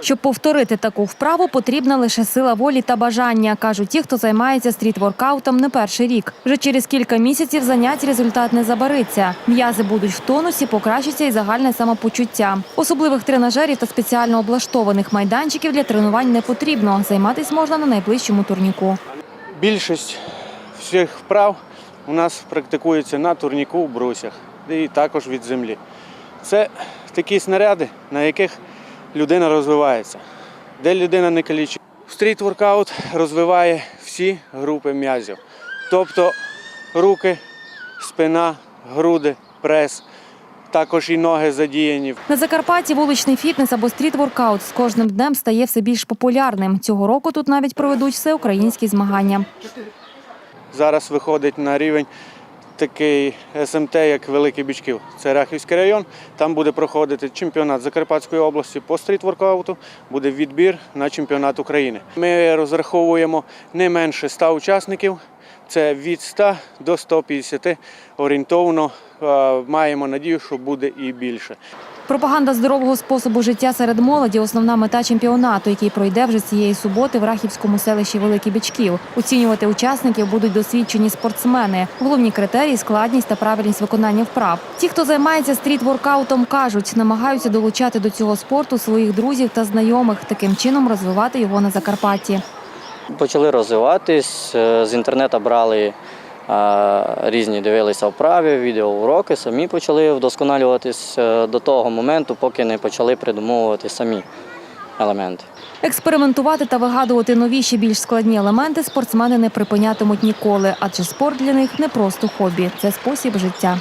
Щоб повторити таку вправу, потрібна лише сила волі та бажання, кажуть ті, хто займається стріт-воркаутом не перший рік. Вже через кілька місяців занять результат не забариться. М'язи будуть в тонусі, покращиться і загальне самопочуття. Особливих тренажерів та спеціально облаштованих майданчиків для тренувань не потрібно. Займатись можна на найближчому турніку. Більшість всіх вправ у нас практикується на турніку в брусях і також від землі. Це такі снаряди, на яких людина розвивається, де людина не калічить. Стріт-воркаут розвиває всі групи м'язів, тобто руки, спина, груди, прес, також і ноги задіяні. На Закарпатті вуличний фітнес або стріт-воркаут з кожним днем стає все більш популярним. Цього року тут навіть проведуть всеукраїнські змагання. Зараз виходить на рівень такий СМТ, як Великий Бічків. Це Рахівський район. Там буде проходити чемпіонат Закарпатської області по стріт-воркауту, буде відбір на чемпіонат України. Ми розраховуємо не менше 100 учасників. Це від 100 до 150 орієнтовно. Маємо надію, що буде і більше. Пропаганда здорового способу життя серед молоді основна мета чемпіонату, який пройде вже цієї суботи в Рахівському селищі Великий Бічків. Оцінювати учасників будуть досвідчені спортсмени. Головні критерії складність та правильність виконання вправ. Ті, хто займається стріт-воркаутом, кажуть, намагаються долучати до цього спорту своїх друзів та знайомих, таким чином розвивати його на Закарпатті. Почали розвиватись, е, з інтернету брали різні, дивилися вправи, відеоуроки, самі почали вдосконалюватись е, до того моменту, поки не почали придумовувати самі елементи. Експериментувати та вигадувати новіші, більш складні елементи спортсмени не припинятимуть ніколи, адже спорт для них не просто хобі, це спосіб життя.